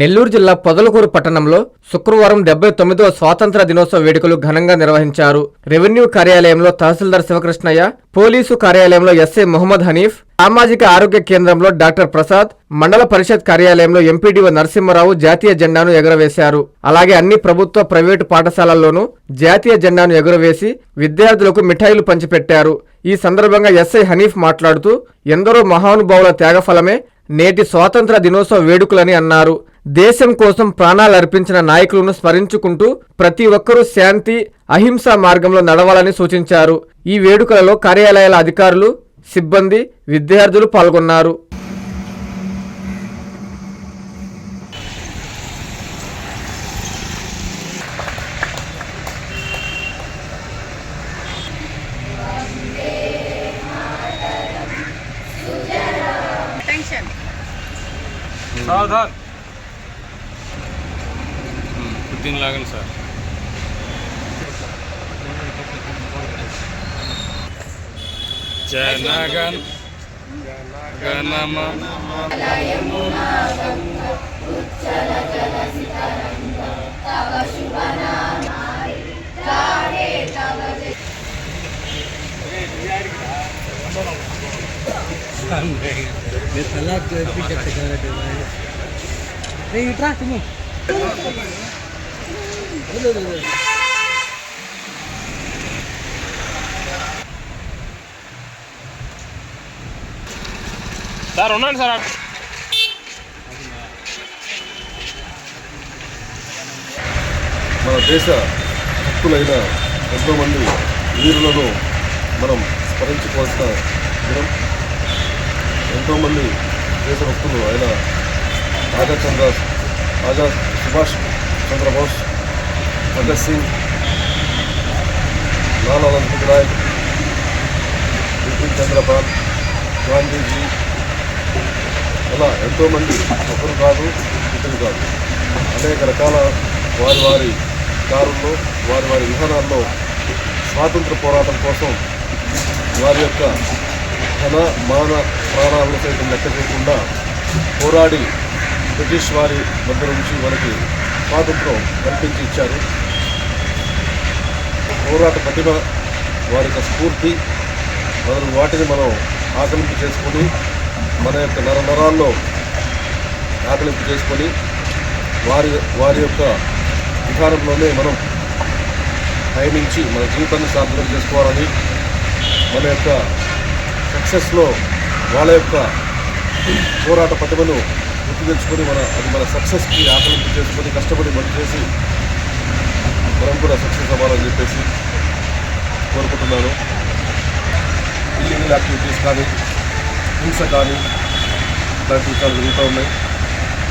నెల్లూరు జిల్లా పొదలకూరు పట్టణంలో శుక్రవారం డెబ్బై తొమ్మిదవ స్వాతంత్ర దినోత్సవ వేడుకలు ఘనంగా నిర్వహించారు. రెవెన్యూ కార్యాలయంలో తహసీల్దార్ శివకృష్ణయ్య పోలీసు కార్యాలయంలో ఎస్ఐ మొహమ్మద్ హనీఫ్ సామాజిక ఆరోగ్య కేంద్రంలో డాక్టర్ ప్రసాద్ మండల పరిషత్ కార్యాలయంలో ఎంపీడీఓ నరసింహారావు జాతీయ జెండాను ఎగురవేశారు. అలాగే అన్ని ప్రభుత్వ ప్రైవేటు పాఠశాలల్లోనూ జాతీయ జెండాను ఎగురవేసి విద్యార్థులకు మిఠాయిలు పంచిపెట్టారు. ఈ సందర్భంగా ఎస్ఐ హనీఫ్ మాట్లాడుతూ ఎందరో మహానుభావుల త్యాగఫలమే నేటి స్వాతంత్ర దినోత్సవ వేడుకలని అన్నారు. దేశం కోసం ప్రాణాలు అర్పించిన నాయకులను స్మరించుకుంటూ ప్రతి ఒక్కరూ శాంతి అహింసా మార్గంలో నడవాలని సూచించారు. ఈ వేడుకలలో కార్యాలయాల అధికారులు సిబ్బంది విద్యార్థులు పాల్గొన్నారు. Attention. సావధాన్ కుర్తీని లాగండి సార్ జనగన్ గణమ मैं तलाक जो है फिर जब तक आ रहा है नहीं इतना तुम సార్ ఉన్నాను సార్. మన దేశ హక్కులైన ఎంతోమంది వీరులను మనం స్మరించుకోవాల్సిన దినం. ఎంతోమంది దేశ భక్తులు అయిన రాజా చంద్ర రాజా సుభాష్ చంద్రబోస్ భగత్ సింగ్ లాలా లజపత్ రాయ్ బిపిన్ చంద్రపాల్ గాంధీజీ అలా ఎంతోమంది ఒకరు కాదు ఇద్దరు కాదు. అనేక రకాల వారి వారి కారుల్లో వారి వారి విధానాల్లో స్వాతంత్ర పోరాటం కోసం వారి యొక్క ధన మాన ప్రాణాలను సైతం లెక్క చేయకుండా పోరాడి బ్రిటిష్ వారి దగ్గర నుంచి మనకి స్వాతంత్రం కల్పించి ఇచ్చారు. పోరాట ప్రతిభ వారి యొక్క స్ఫూర్తి మొదలు వాటిని మనం ఆకలింపు చేసుకొని మన యొక్క నర నరాల్లో ఆకలింపు చేసుకొని వారి వారి యొక్క విధానంలోనే మనం పయనించి మన జీవితాన్ని సార్థకం చేసుకోవాలని మన యొక్క సక్సెస్లో వాళ్ళ యొక్క పోరాట ప్రతిభను గుర్తు తెచ్చుకొని మన అది మన సక్సెస్కి ఆకలింపు చేసుకొని కష్టపడి పనిచేసి మనం కూడా సక్సెస్ అవ్వాలని చెప్పేసి కోరుకుంటున్నాను. ఇల్లీగల్ యాక్టివిటీస్ కానీ హింస కానీ ఇలాంటి విషయాలు జరుగుతూ ఉన్నాయి.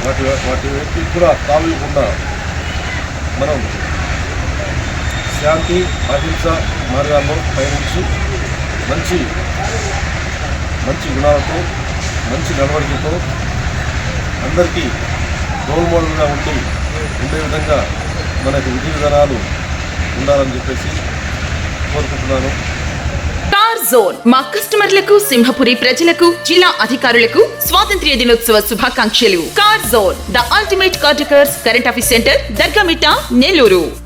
వాటి వాటి వ్యక్తికి కూడా కావకుండా మనం శాంతి అహింస మార్గాల్లో పయనించి మంచి మంచి గుణాలతో మంచి నడవడికతో అందరికీ రోల్ మోడల్గా ఉండి ఉండే విధంగా మనకు విధి విధానాలు ఉండాలని చెప్పేసి కోరుకుంటున్నాను. జోన్. మా కస్టమర్లకు సింహపురి ప్రజలకు జిల్లా అధికారులకు స్వాతంత్ర్య దినోత్సవ శుభాకాంక్షలు. Car zone. The ultimate car current office centre Dargamitta Nellore.